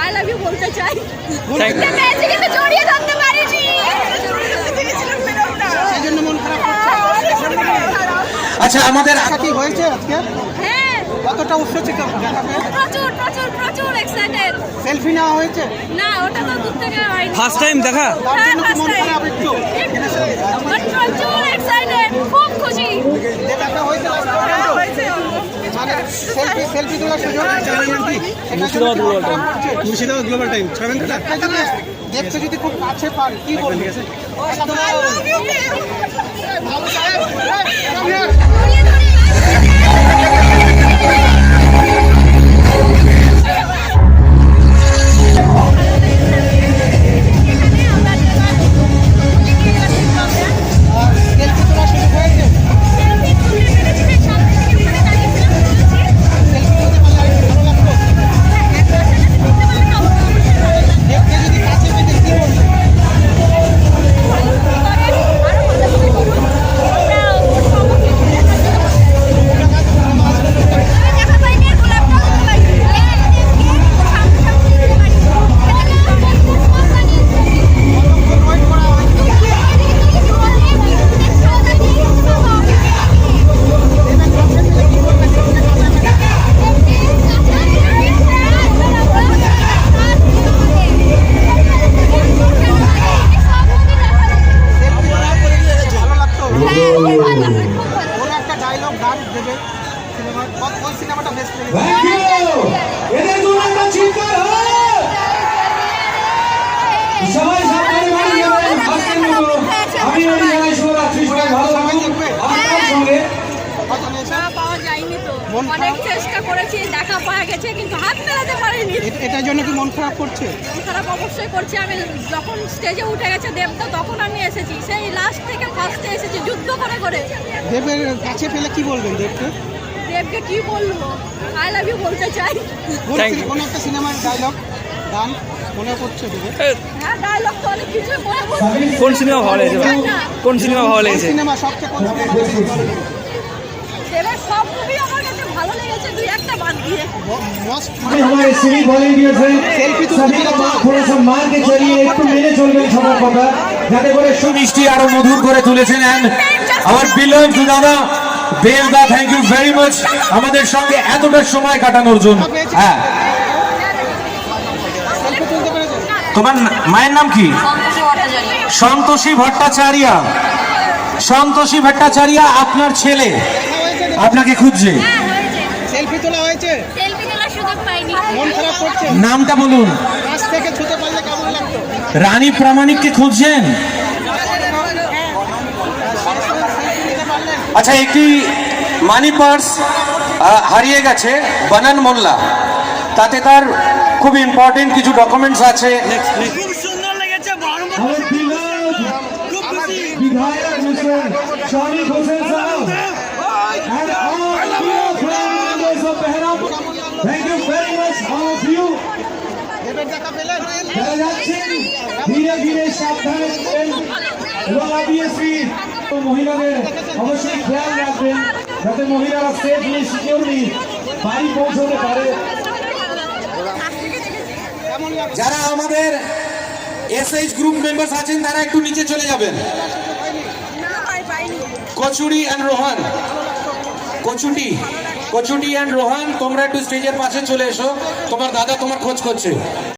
I love you বলতে চাই. কিন্তু জড়িয়ে ধরতে পারিনি সেই জন্য মন খারাপ করছে আচ্ছা আমাদের দেখা কি হয়েছে আজকে? হ্যাঁ। কতটা দেখা পেয়ে প্রচুর প্রচুর প্রচুর এক্সাইটেড সেলফি নেওয়া হয়েছে? না ওটা তো দূর থেকে হয়নি। ফার্স্ট টাইম দেখা? তার হ্যাঁ, জন্য মন খারাপ একটু But প্রচুর এক্সাইটেড খুব খুশি যে দেখা হয়েছে মানে সেলফি সেলফি তোলার সুযোগ Murshidabad global time Murshidabad global time ছাড়বেন তো দেখতে যদি খুব কাছে পান কি বলবেন কোন সিনেমাটা বেস্ট এদের জন্য একটা চিৎকার সবাই সাবধানে বাড়ি যাবেন আজকের মতো আমি বাড়ি জানাই শুভরাত্রি সবাই ভালো থাকুন আপনার সঙ্গে কত নিয়েছে? না পাওয়া যায়নি তো। অনেক চেষ্টা করেছি দেখা পাওয়া গেছে কিন্তু হাত মেলাতে পারিনি। এটার জন্য কি মন খারাপ করছে? মন খারাপ অবশ্যই করছি। আমি যখন স্টেজে উঠে গেছে দেবদা তখন আমি এসেছি। সেই লাস্ট থেকে ফার্স্টে এসেছি যুদ্ধ করে করে দেবের কাছে পেলে কি বলবেন দেবকে? দেবকে কি বলবো আই লাভ ইউ বলতে চাই কোন Thank সিনে- you. কোন একটা সিনেমার ডায়লগ গান মনে পড়ছে দেবে হ্যাঁ ডায়লগ তো অনেক কিছু মনে পড়ছে কোন সিনেমা ভালো লেগেছে ভাই? কোন সিনেমা ভালো কোন লেগেছে সিনেমা সবচেয়ে কোন সিনেমা বেশি ভালো লেগেছে দেবের সব মুভি আমার কাছে ভালো লেগেছে দুই একটা বাদ দিয়ে মস্ট আমি हमारे सिविक वॉलेंटियर्स हैं Selfie তুলতে सभी का পেরেছো? बात थोड़ा सा मान के चलिए একটু মেনে চলবেন সবার কথা যাতে করে মিষ্টি আরো মধুর করে তুলেছেন and আমার বিলভ দাদা Belda thank you very much আমাদের সঙ্গে এতটা সময় কাটানোর জন্য। হ্যাঁ। তোমার মায়ের নাম কি? সন্তোষী ভট্টাচার্য। সন্তোষী ভট্টাচার্য। আপনার ছেলে। আপনাকে খুঁজছে। সেলফি তোলা হয়েছে? সেলফি তোলার সুযোগ পাইনি। মন খারাপ করছে? নামটা বলুন। কাছ থেকে ছুতে পারলে কেমন লাগতো? রানী প্রামাণিককে খুঁজছেন? আচ্ছা একটি মানি পার্স হারিয়ে গেছে বানান মোল্লা। তাতে তার খুব ইম্পর্টেন্ট কিছু ডকুমেন্টস আছে। ধীরে ধীরে সাবধানে এবং মহিলাদের অবশ্যই খেয়াল রাখবেন যাতে মহিলারা সেফলি সিকিউরলি বাড়ি পৌঁছতে পারে। যারা আমাদের এসএইচ গ্রুপ মেম্বার্স আছেন, তারা একটু নিচে চলে যাবেন। কচুরি অ্যান্ড রোহান। কচুটি কচুটি অ্যান্ড রোহান, তোমরা একটু স্টেজের পাশে চলে এসো। তোমার দাদা তোমার খোঁজ করছে।